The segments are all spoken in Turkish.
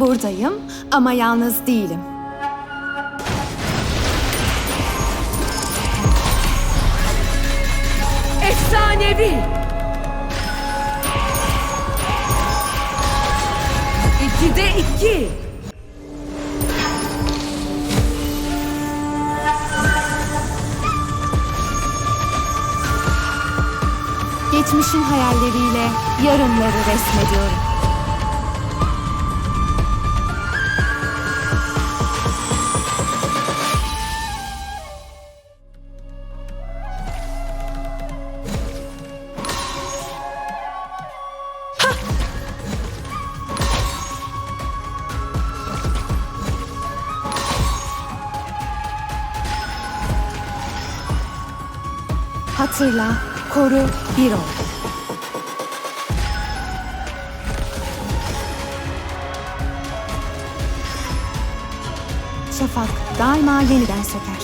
Buradayım ama yalnız değilim. Efsanevi. İkide iki. Geçmişin hayalleriyle yarınları resmediyorum. Hatırla, koru, bir ol. Şafak daima yeniden söker.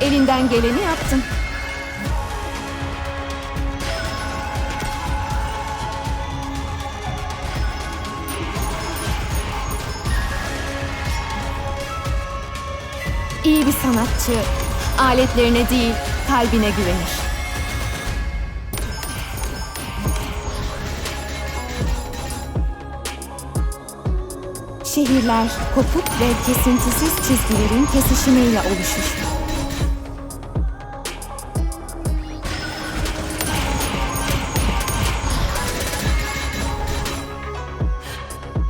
Elinden geleni yaptın. İyi bir sanatçı aletlerine değil kalbine güvenir. Şehirler kopuk ve kesintisiz çizgilerin kesişimiyle oluşur.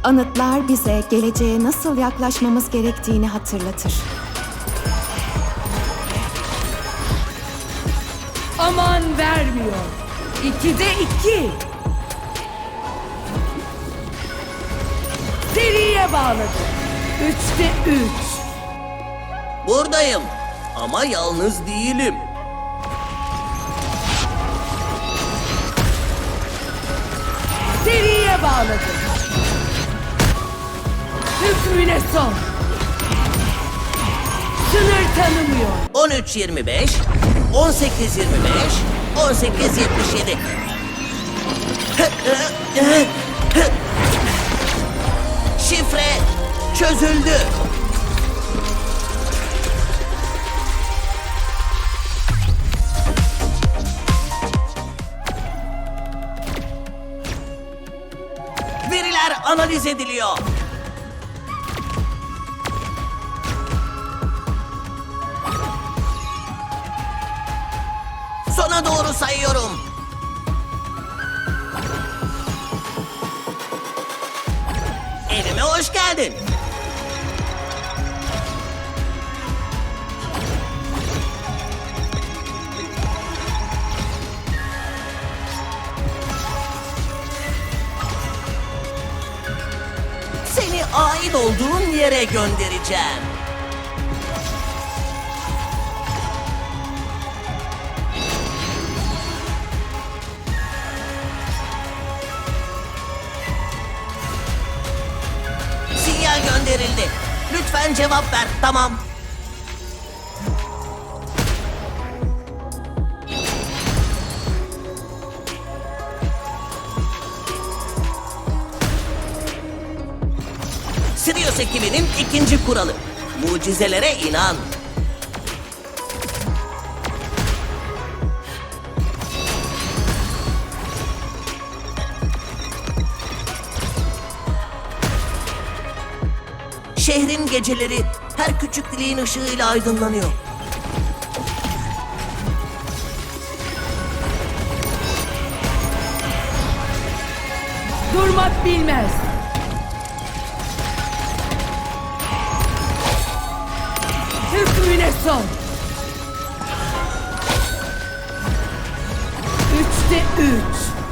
Anıtlar bize geleceğe nasıl yaklaşmamız gerektiğini hatırlatır. Aman vermiyor. İkide iki. Seriye bağladı. Üçte üç. Buradayım ama yalnız değilim. Seriye bağladı. Hükmüne son. Sınır tanımıyor. 13 25 18 25 18 77 Şifre çözüldü. Veriler analiz ediliyor. Sona doğru sayıyorum. Evime hoş geldin. Seni ait olduğun yere göndereceğim. Lütfen cevap ver. Tamam. Sirius ekibinin ikinci kuralı. Mucizelere inan. Şehrin geceleri her küçük dileğin ışığıyla aydınlanıyor. Durmak bilmez. Hükmüne son. Üçte üç.